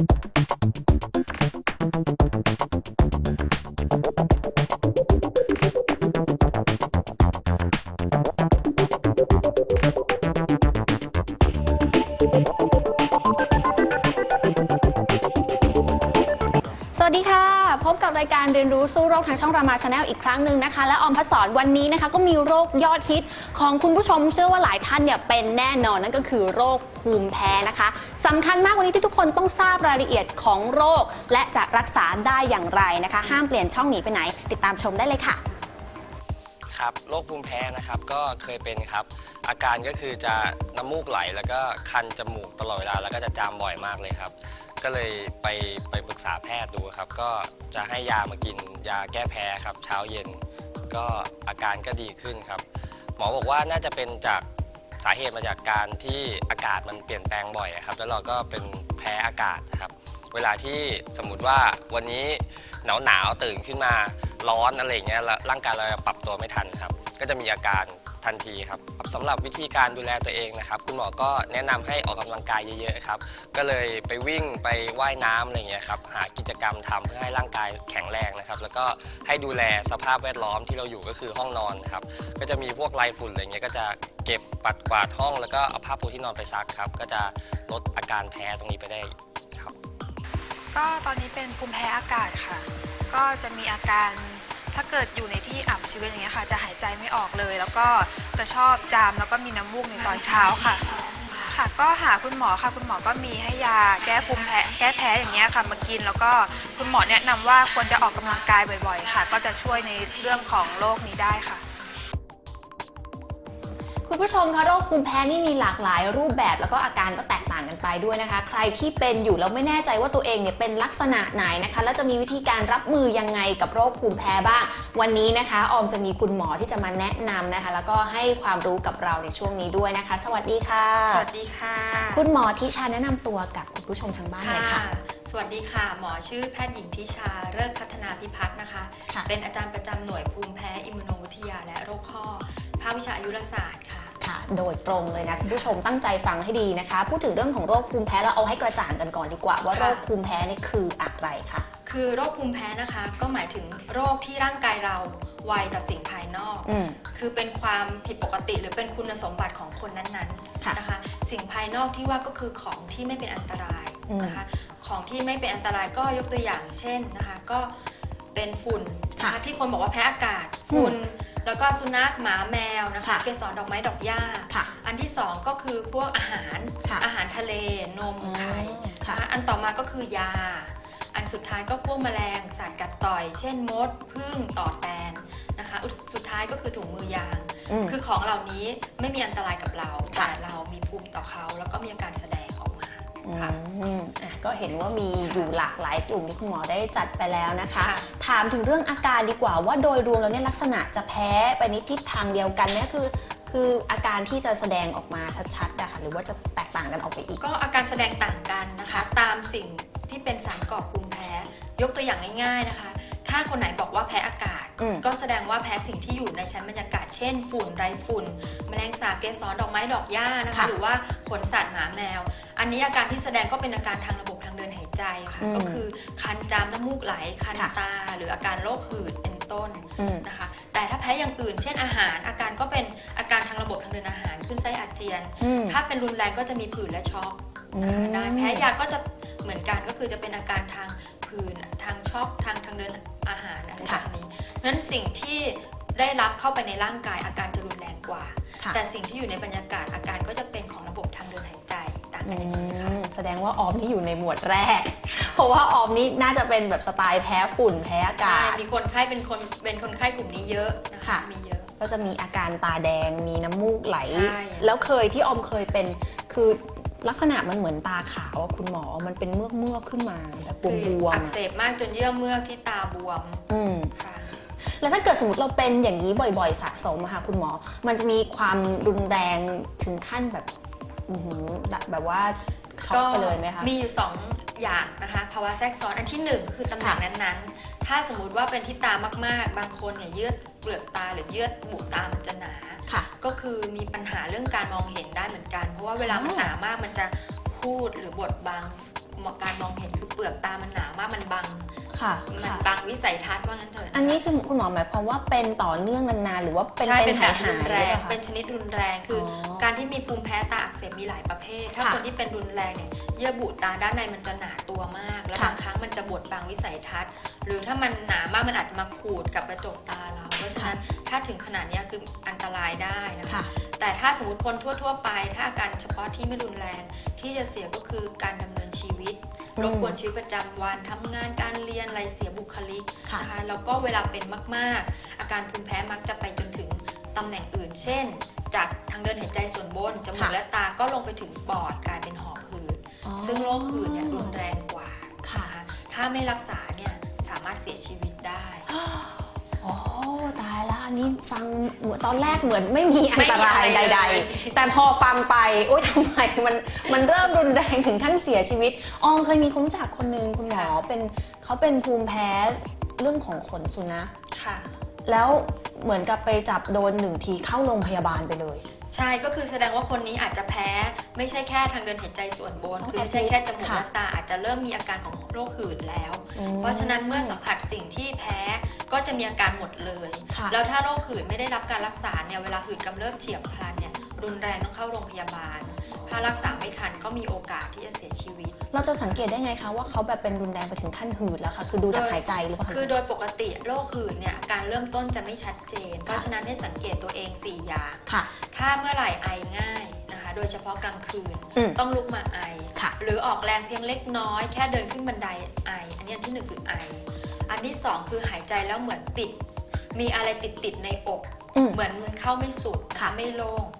you การเรียนรู้สู้โรคทางช่องรามาชาแนลอีกครั้งหนึ่งนะคะ และออมพัสรวันนี้นะคะก็มีโรคยอดฮิตของคุณผู้ชมเชื่อว่าหลายท่านเนี่ยเป็นแน่นอนนั่นก็คือโรคภูมิแพ้นะคะสำคัญมากวันนี้ที่ทุกคนต้องทราบรายละเอียดของโรค และจะรักษาได้อย่างไรนะคะ ห้ามเปลี่ยนช่องหนีไปไหน ติดตามชมได้เลยค่ะครับโรคภูมิแพ้นะครับก็เคยเป็นครับ อาการก็คือจะน้ำมูกไหลแล้วก็คันจมูกตลอดเวลาแล้วก็จะจามบ่อยมากเลยครับ ก็เลยไปไปปรึกษาแพทย์ดูครับ ก็จะให้ยามากินยาแก้แพ้ครับ เช้าเย็น ก็อาการก็ดีขึ้นครับ หมอบอกว่าน่าจะเป็นจากสาเหตุมาจากการที่อากาศมันเปลี่ยนแปลงบ่อยครับ แล้วเราก็เป็นแพ้อากาศครับเวลาที่สมมติว่าวันนี้หนาวหนาวตื่นขึ้นมาร้อนอะไรเงี้ยร่างกายเราปรับตัวไม่ทันครับ ก็จะมีอาการทันทีครับสำหรับวิธีการดูแลตัวเองนะครับ คุณหมอก็แนะนำให้ออกกำลังกายเยอะๆครับ ก็เลยไปวิ่งไปว่ายน้ำอะไรอย่างเงี้ยครับหากิจกรรมทำเพื่อให้ร่างกายแข็งแรงนะครับ แล้วก็ให้ดูแลสภาพแวดล้อมที่เราอยู่ก็คือห้องนอนครับก็จะมีพวกไรฝุ่นอะไรเงี้ยก็จะเก็บปัดกวาดห้อง แล้วก็เอาผ้าปูที่นอนไปซักครับ ก็จะลดอาการแพ้ตรงนี้ไปได้ครับ ก็ตอนนี้เป็นภูมิแพ้อากาศค่ะ ก็จะมีอาการ ถ้าเกิดอยู่ในที่อับชื้นอย่างเงี้ยค่ะ จะหายใจไม่ออกเลย แล้วก็จะชอบจามแล้วก็มีน้ำมูกในตอนเช้าค่ะ ค่ะ ก็หาคุณหมอค่ะ คุณหมอก็มีให้ยาแก้ภูมิแพ้แก้แพ้อย่างเงี้ยค่ะมากิน แล้วก็คุณหมอแนะนำว่าควรจะออกกำลังกายบ่อยๆ ค่ะ ก็จะช่วยในเรื่องของโรคนี้ได้ค่ะ คุณผู้ชมคะโรคภูมิแพ้นี่มีหลากหลายรูปแบบแล้วก็อาการก็แตกต่างกันไปด้วยนะคะ ใครที่เป็นอยู่แล้วไม่แน่ใจว่าตัวเองเนี่ยเป็นลักษณะไหนนะคะ แล้วจะมีวิธีการรับมือยังไงกับโรคภูมิแพ้บ้าง วันนี้นะคะ ออมจะมีคุณหมอที่จะมาแนะนำนะคะ แล้วก็ให้ความรู้กับเราในช่วงนี้ด้วยนะคะ สวัสดีค่ะ สวัสดีค่ะ คุณหมอทิชาแนะนำตัวกับคุณผู้ชมทางบ้านเลยค่ะ สวัสดีค่ะ หมอชื่อแพทย์หญิงทิชาเลิศพัฒนาพิพัฒน์นะคะค่ะเป็นอาจารย์ประจำหน่วยภูมิแพ้อิมมูโนวิทยาและโรคข้อ ภาควิชาอายุรศาสตร์ค่ะค่ะ โดยตรงเลยนะ คุณผู้ชมตั้งใจฟังให้ดีนะคะ พูดถึงเรื่องของโรคภูมิแพ้เราเอาให้กระจ่างกันก่อนดีกว่า ว่าค่ะโรคภูมิแพ้นี่คืออะไรคะคือโรคภูมิแพ้นะคะก็หมายถึงโรคที่ร่างกายเราไวต่อสิ่งภายนอกอืมคือเป็นความผิดปกติหรือเป็นคุณสมบัติของคนนั้นค่ะๆนะคะ สิ่งภายนอกที่ว่าก็คือของที่ไม่เป็นอันตรายอืมนะคะ ของที่ไม่เป็นอันตรายก็ยกตัวอย่างเช่นนะคะ ก็เป็นฝุ่นนะค่ะคะที่คนบอกว่าแพ้อากาศฝุ่นแล้วก็สุนัขหมาแมวนะคะค่ะเกสรดอกไม้ดอกหญ้าค่ะอันที่สองก็คือพวกอาหารค่ะอาหารทะเลนมอ๋อไข่ค่ะนะคะอันต่อมาก็คือยา อันสุดท้ายก็พวกแมลงสัตว์กัดต่อย เช่นมดผึ้งต่อแตนนะคะอุสุดท้ายก็คือถุงมือยางอืมคือของเหล่านี้ไม่มีอันตรายกับเราค่ะแต่เรามีภูมิต่อเขาแล้วก็มีอาการแสดงออกมา ค่ะอืมอะก็เห็นว่ามีอยู่หลากหลายกลุ่มที่คุณหมอได้จัดไปแล้วนะคะ ค่ะ ถามถึงเรื่องอาการดีกว่าว่าโดยรวมแล้วเนี่ยลักษณะจะแพ้ไปในทิศทางเดียวกันเนี่ยคือ คืออาการที่จะแสดงออกมาชัดๆอะค่ะหรือว่าจะแตกต่างกันออกไปอีก ก็อาการแสดงต่างกันนะคะค่ะตามสิ่งที่เป็นสารก่อภูมิแพ้ ยกตัวอย่างง่ายๆนะคะ ถ้าคนไหนบอกว่าแพ้อากาศ อืม ก็แสดงว่าแพ้สิ่งที่อยู่ในชั้นบรรยากาศ เช่น ฝุ่นไรฝุ่น แมลงสาบเกสรดอกไม้ดอกหญ้านะคะ ค่ะหรือว่าขนสัตว์หมาแมว อันนี้อาการที่แสดงก็เป็นอาการทางระบบทางเดินหายใจค่ะ อืมก็คือคันจามน้ำมูกไหล คันค่ะ ตา หรืออาการโรคหืดเป็นต้น อืม นะคะแต่ถ้าแพ้อย่างอื่น เช่นอาหารอาการก็เป็นอาการทางระบบทางเดินอาหารขึ้นไส้อาเจียน อืม ถ้าเป็นรุนแรงก็จะมีผื่นและช็อกอืมได้แพ้ยาก็จะเหมือนกันก็คือจะเป็นอาการทาง ผื่นทางช็อกทางทางเดินอาหารอะไรค่ะแบบนี้เพราะฉะนั้นสิ่งที่ได้รับเข้าไปในร่างกายอาการจะรุนแรงกว่าค่ะแต่สิ่งที่อยู่ในบรรยากาศอาการก็จะเป็นของระบบทางเดินหายใจต่างอืกันอย่างนี้ค่ะมแสดงว่าออมนี่อยู่ในหมวดแรก เพราะว่าออมนี่น่าจะเป็นแบบสไตล์แพ้ฝุ่นแพ้อากาศใช่มีคนไข้เป็นคนเป็นคนไข้กลุ่มนี้เยอะนะคะค่ะมีเยอะก็จะมีอาการตาแดงมีน้ำมูกไหลใช่แล้วเคยที่ออมเคยเป็นคือ ลักษณะมันเหมือนตาขาวอะคุณหมอ มันเป็นเมือกเมือกๆขึ้นมาแบบบคือวมอัๆกอะเสบมากจนเยื่อเมือกที่ตาบวมอืม ค่ะ แล้วถ้าเกิดสมมติเราเป็นอย่างนี้บ่อยๆ สะสมอะค่ะคุณหมอ มันจะมีความรุนแรงถึงขั้นแบบอื้อหือแบบว่าช็อกไปเลยไหมคะ มีอยู่ 2 อย่างนะคะภาวะแทรกซ้อนอันที่ 1 คือตำแหน่งค่ะนั้นๆ ถ้าสมมุติว่าเป็นที่ตามากๆ บางคนเนี่ยเยือดเปลือกตาหรือเยือดบุตามันจะหนา ค่ะ ก็คือมีปัญหาเรื่องการมองเห็นได้เหมือนกัน เพราะว่าเวลามันอ๋อหนามากมันจะพูดหรือบดบัง การมองเห็นคือเปลือกตามันหนามากมันบังค่ะมันค่ะ บังวิสัยทัศน์ว่างั้นเถอะะคะอันนี้คือคุณหมอหมายความว่าเป็นต่อเนื่องนานๆหรือว่าเป็นใช่เป็เป็นนหาแบยบหารุยนหรือแรงเปล่าคะ เป็นชนิดรุนแรงคือออการที่มีภูมิแพ้ตาอักเสบมีหลายประเภท ถ้าค่ะคนที่เป็นรุนแรงเนี่ยเยื่อบุตาด้านในมันจะหนาตัวมาก แล้วค่ะ บางครั้งมันจะบดบังวิสัยทัศน์ หรือถ้ามันหนามากมันอาจจะมาขูดกับกระจกตาเรา เพราะฉะนั้นถ้าถึงขนาดเนี้ยคืออันตรายได้นะคะ ค่ะ แต่ถ้าสมมติคนทั่ว ๆ ไป ถ้าอาการเฉพาะที่ไม่รุนแรง ที่จะเสียก็คือการดำเนินชีวิตอืมรบกวนชีวิตประจำวันทำงานการเรียนอะไรเสียบุคลิกค่ะนะคะแล้วก็เวลาเป็นมากๆ อาการภูมิแพ้มักจะไปจนถึงตำแหน่งอื่น เช่น จากทางเดินหายใจส่วนบนจมูกค่ะและตาก็ลงไปถึงปอดกลายเป็นหอบหืดอ๋อซึ่งโรคหืดเนี่ยรุนแรงกว่าค่ะนถ้าไม่รักษาเนี่ยสามารถเสียชีวิตได้ โอ้ตายละอันนี้ฟังเหมือนตอนแรกเหมือนไม่มีอันตรายไม่มีอะไรใดเลยๆแต่พอฟังไปโอ๊ยทำไมมันมันเริ่มรุนแรงถึงขั้นเสียชีวิตอองเคยมีคนรู้จักคนนึงคุณหมอเป็นเขาเป็นภูมิแพ้เรื่องของขนสุนัขค่ะ แล้วเหมือนกับไปจับโดนหนึ่งทีเข้าโรงพยาบาลไปเลย ใช่ก็คือแสดงว่าคนนี้อาจจะแพ้ไม่ใช่แค่ทางเดินหายใจส่วนบนอ๋อคือไม่ใช่แค่จมูกค่ะและตาอาจจะเริ่มมีอาการของโรคหืดแล้วอืมเพราะฉะนั้นเมื่อสัมผัสสิ่งที่แพ้ก็จะมีอาการหมดเลยค่ะแล้วถ้าโรคหืดไม่ได้รับการรักษาเนี่ยเวลาหืดกำเริบเฉียบพลันเนี่ยรุนแรงต้องเข้าโรงพยาบาล ถ้ารักษาไม่ทันก็มีโอกาสที่จะเสียชีวิต เราจะสังเกตได้ไงคะว่าเขาแบบเป็นรุนแรงไปถึงขั้นหืดแล้วค่ะคือดูจากหายใจหรือเปล่าคะคือโดยปกติโรคหืดเนี่ยอาการเริ่มต้นจะไม่ชัดเจน เพราะฉะนั้นให้สังเกตตัวเอง 4 อย่างค่ะ ถ้าเมื่อไหร่ไอง่ายนะคะ โดยเฉพาะกลางคืนอืมต้องลุกมาไอค่ะหรือออกแรงเพียงเล็กน้อย แค่เดินขึ้นบันไดไอ อันนี้อันที่หนึ่งคือไอ อันที่สองคือหายใจแล้วเหมือนติด มีอะไรติดติดๆในอกอืมเหมือนมันเข้าไม่สุดค่ะไม่โล่งค่ะ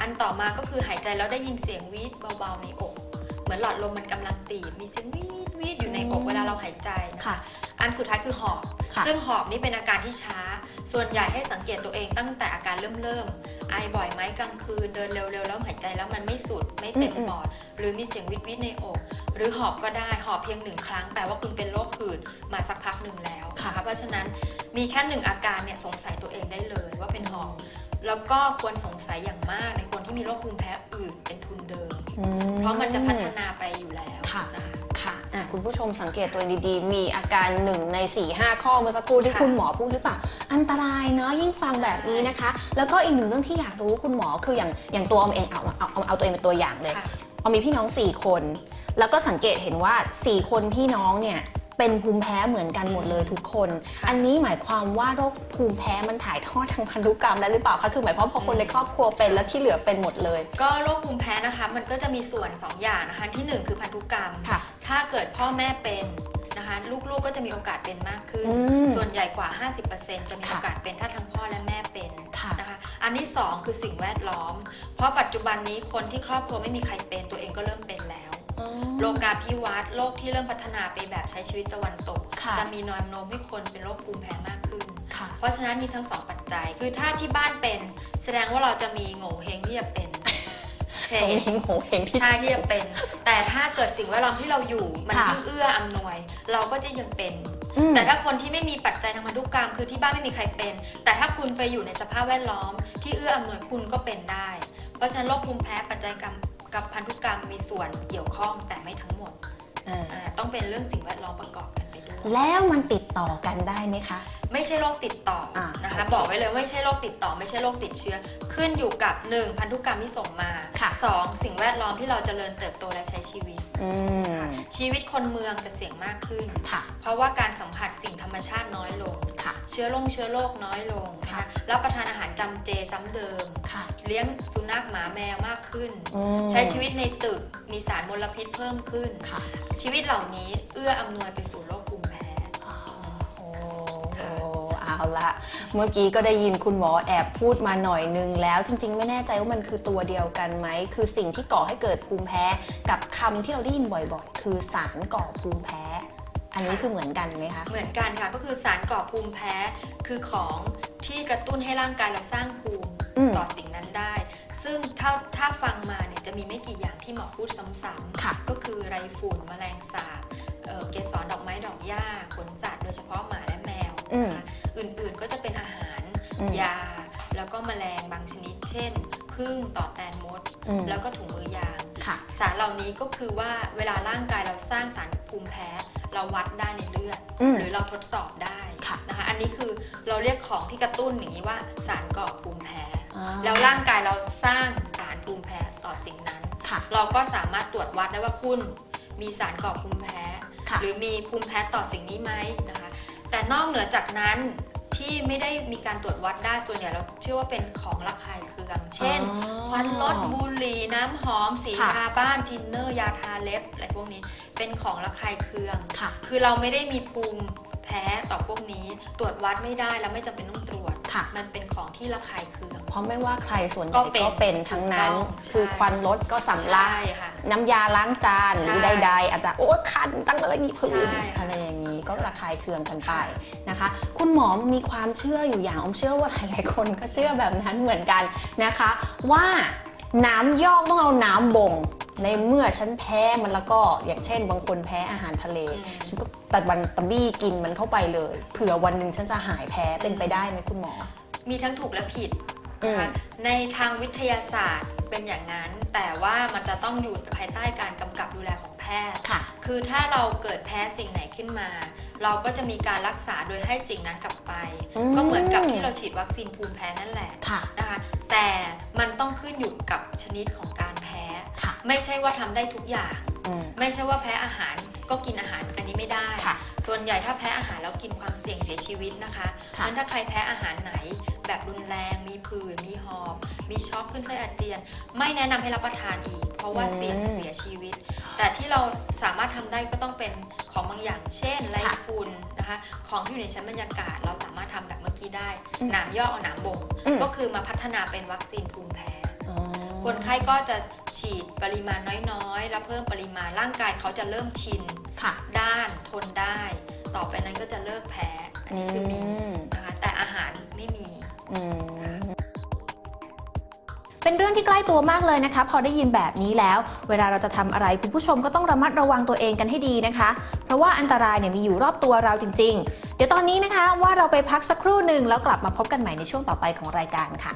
อันต่อมาก็คือหายใจแล้วได้ยินเสียงวีดเบาๆในอก เหมือนหลอดลมมันกำลังตีบมีเสียงวีดวีดอยู่ในอกอืมเวลาเราหายใจนค่ะอันสุดท้ายคือหอบค่ะซึ่งหอบนี่เป็นอาการที่ช้า ส่วนใหญ่ให้สังเกตตัวเองตั้งแต่อาการเริ่มเริ่มๆไอบ่อยไหมกลางคืนเดินเร็วๆแล้วหายใจแล้วมันไม่สุดไม่เต็มอืมปอด หรือมีเสียงวิดวิดในอก หรือหอบก็ได้หอบเพียงหนึ่งครั้งแปลว่าคุณเป็นโรคหืดมาสักพักหนึ่งแล้วค่ะนเพราะฉะนั้นมีแค่หนึ่งอาการเนี่ยสงสัยตัวเองได้เลยว่าเป็นหอบ แล้วก็ควรสงสัยอย่างมากในคนที่มีโรคภูมิแพ้อื่นเป็นทุนเดิม อืเพราะมันจะพัฒนาไปอยู่แล้วค่ะ นะคะ ค่ะอะ คุณผู้ชมสังเกตตัวเองดีๆ มีอาการหนึ่งใน4ี่ห้าข้อเมื่อสักครู่ที่ค่ะคุณหมอพูดหรือเปล่า อันตรายเนาะยิ่งฟังแบบนี้นะคะ แล้วก็อีกหนึ่งเรื่องที่อยากรู้คุณหมอคืออย่างอย่างตัวออมเองเอาเอาเอาเอาตัวเองเป็นตัวอย่างเลยค่ะ ออมมีพี่น้อง 4 คน แล้วก็สังเกตเห็นว่า 4 คนพี่น้องเนี่ย เป็นภูมิแพ้เหมือนกันหมดเลยทุกคนค่ะอันนี้หมายความว่าโรคภูมิแพ้มันถ่ายทอดทางพันธุกรรมได้หรือเปล่าคะคือหมายความว่าพอคนในครอบครัวเป็นแล้วที่เหลือเป็นหมดเลย ก็โรคภูมิแพ้นะคะ มันก็จะมีส่วน 2 อย่างนะคะที่ 1 คือพันธุกรรม ค่ะ ถ้าเกิดพ่อแม่เป็นนะคะลูกๆก็จะมีโอกาสเป็นมากขึ้น อืมส่วนใหญ่กว่า 50%จะมีค่ะโอกาสเป็นถ้าทั้งพ่อและแม่เป็นค่ะ นะคะอันที่2คือสิ่งแวดล้อม เพราะปัจจุบันนี้คนที่ครอบครัวไม่มีใครเป็นตัวเองก็เริ่มเป็นแล้ว โรคกาพิวัตโรคที่เริ่มพัฒนาไปแบบใช้ชีวิตตะวันตก ค่ะจะมีแนวโน้มให้คนเป็นโรคภูมิแพ้มากขึ้น ค่ะ เพราะฉะนั้นมีทั้งสองปัจจัย คือถ้าที่บ้านเป็น แสดงว่าเราจะมีโง่เฮงที่จะเป็นเช่ตรงนนี้โหเห็นที่ ใช่ที่จะเป็น แต่ถ้าเกิดสิ่งแวดล้อมที่เราอยู่ มันค่ะเอื้ออำนวย เราก็จะยังเป็น อืม แต่ถ้าคนที่ไม่มีปัจจัยทางพันธุกรรม คือที่บ้านไม่มีใครเป็น แต่ถ้าคุณไปอยู่ในสภาพแวดล้อม ที่เอื้ออำนวยคุณก็เป็นได้ เพราะฉะนั้นโรคภูมิแพ้ปัจจัยกรรม กับพันธุกรรมมีส่วนเกี่ยวข้องแต่ไม่ทั้งหมดอ่าอ่าต้องเป็นเรื่องสิ่งแวดล้อมประกอบกันไปด้วยแล้วมันติดต่อกันได้ไหมคะ ไม่ใช่โรคติดต่ออานะคะโอเคบอกไว้เลยว่าไม่ใช่โรคติดต่อ ไม่ใช่โรคติดเชื้อ ขึ้นอยู่กับ 1 พันธุกรรมที่ส่งมาค่ะ2สิ่งแวดล้อมที่เราจเจริญเติบโตและใช้ชีวิตอืม ชีวิตคนเมืองจะเสี่ยงมากขึ้นค่ะเพราะว่าการสัมผัสสิ่งธรรมชาติน้อยลงค่ะเชื้อลงเชื้อโรคน้อยลงนะค่ะคะรับประทานอาหารจำเจซ้ำเดิมค่ะเลี้ยงสุนัขหมาแมวมากขึ้นอืมใช้ชีวิตในตึกมีสารมลพิษเพิ่มขึ้นค่ะชีวิตเหล่านี้เอื้ออำนวยไปสู่โรคภูมิแพ้อ๋อโอ้โห เอาละเมื่อกี้ก็ได้ยินคุณหมอแอบพูดมาหน่อยนึงแล้วจริง ๆ ไม่แน่ใจว่ามันคือตัวเดียวกันไหม คือสิ่งที่ก่อให้เกิดภูมิแพ้ กับคำที่เราได้ยินบ่อยๆ คือสารก่อภูมิแพ้ อันนี้คือเหมือนกันไหมคะ เหมือนกันค่ะก็คือสารก่อภูมิแพ้คือของที่กระตุ้นให้ร่างกายเราสร้างภูมิอืมต่อสิ่งนั้นได้ ซึ่งถ้าถ้าฟังมาเนี่ยจะมีไม่กี่อย่างที่หมอพูดซ้ำค่ะๆก็คือไรฝุ่นแมลงสาบเอ่อเกสรดอกไม้ดอกหญ้าขนสัตว์โดยเฉพาะหมาและแมวอืม นะคะอื่นๆก็จะเป็นอาหารอืมยา แล้วก็แมลงบางชนิด เช่นผึ้งต่อแตนมดอืมแล้วก็ถุงมือยางค่ะค่ะสารเหล่านี้ก็คือว่าเวลาร่างกายเราสร้างสารภูมิแพ้ เราวัดได้ในเลือดอืมหรือเราทดสอบได้ค่ะนะคะอันนี้คือเราเรียกของที่กระตุ้นอย่างนี้ว่าสารก่อภูมิแพ้อ่าแล้วร่างกายเราสร้างสารภูมิแพ้ต่อสิ่งนั้นค่ะเราก็สามารถตรวจวัดได้ว่าคุณมีสารก่อภูมิแพ้ค่ะหรือมีภูมิแพ้ต่อสิ่งนี้ไหมนะคะ แต่นอกเหนือจากนั้นที่ไม่ได้มีการตรวจวัดได้ส่วนใหญ่เราเชื่อว่าเป็นของระคายเคืองเช่นอ๋อควันรถบุหรี่น้ำหอม สีค่ะทาบ้านทินเนอร์ ยาทาเล็บอะไรพวกนี้เป็นของระคายเคืองค่ะคือเราไม่ได้มีภูมิแพ้ต่อพวกนี้ ตรวจวัดไม่ได้แล้วไม่จำเป็นต้องตรวจ ค่ะ มันเป็นของที่ระคายเคือง เพราะไม่ว่าใครส่วนใหก็ญ่เป็นก็เป็นทั้งนั้นถูกต้องคือใช่ควันรถก็สำลักใช่ค่ะน้ำยาล้างจานหรือใช่ใดๆ อาจจะโอ๊ยคันตั้งเลยมีผื่นใช่ค่ะอะไรอย่างนี้ก็ระคายเคืองกันไปนะคะ คุณหมอมีความเชื่ออยู่อย่างอมเชื่อว่าหลายๆคนก็เชื่อแบบนั้นเหมือนกันนะคะ ว่า น้ำยอกต้องเอาน้ำบ่ง ในเมื่อฉันแพ้มันแล้วก็อย่างเช่น บางคนแพ้อาหารทะเลอืมฉันก็ตัดวันตะบี้กินมันเข้าไปเลย เผื่อวันหนึ่งฉันจะหายแพ้เป็นไปได้ไหมคุณหมอ มีทั้งถูกและผิดอืมนะคะในทางวิทยาศาสตร์เป็นอย่างนั้น แต่ว่ามันจะต้องอยู่ภายใต้การกำกับดูแลของแพทย์ค่ะ คือถ้าเราเกิดแพ้สิ่งไหนขึ้นมา เราก็จะมีการรักษาโดยให้สิ่งนั้นกลับไป อืม ก็เหมือนกับที่เราฉีดวัคซีนภูมิแพ้นั่นแหละค่ะ นะคะ แต่มันต้องขึ้นอยู่กับชนิดของการแพ้ ค่ะ ไม่ใช่ว่าทำได้ทุกอย่าง อืม ไม่ใช่ว่าแพ้อาหารก็กินอาหารอันนี้ไม่ได้ ค่ะส่วนใหญ่ถ้าแพ้อาหารแล้วกินความเสี่ยงเสียชีวิตนะคะค่ะ งั้นถ้าใครแพ้อาหารไหน แบบรุนแรง มีผื่นมีหอบมีช็อกขึ้นไส้อาเจียน ไม่แนะนำให้รับประทานอีก เพราะว่าเสี่ยงเสียชีวิต แต่ที่เราสามารถทำได้ก็ต้องเป็นของบางอย่างเช่นไรค่ะฝุ่นนะคะ ของที่อยู่ในชั้นบรรยากาศเราสามารถทำแบบเมื่อกี้ได้อืมหนามย่อกเอาหนามบ่งอืม ก็คือมาพัฒนาเป็นวัคซีนภูมิแพ้ อ๋อ คนไข้ก็จะฉีดปริมาณน้อยๆ แล้วเพิ่มปริมาณร่างกายเขาจะเริ่มชิน ค่ะ ด้านทนได้ ต่อไปนั้นก็จะเลิกแพ้ อันนี้คือมีมนะคะแต่อาหารไม่มีอืม เป็นเรื่องที่ใกล้ตัวมากเลยนะคะ พอได้ยินแบบนี้แล้ว เวลาเราจะทำอะไรคุณผู้ชมก็ต้องระมัดระวังตัวเองกันให้ดีนะคะ เพราะว่าอันตรายเนี่ยมีอยู่รอบตัวเราจริง ๆ เดี๋ยวตอนนี้นะคะว่าเราไปพักสักครู่หนึ่งแล้วกลับมาพบกันใหม่ในช่วงต่อไปของรายการค่ะ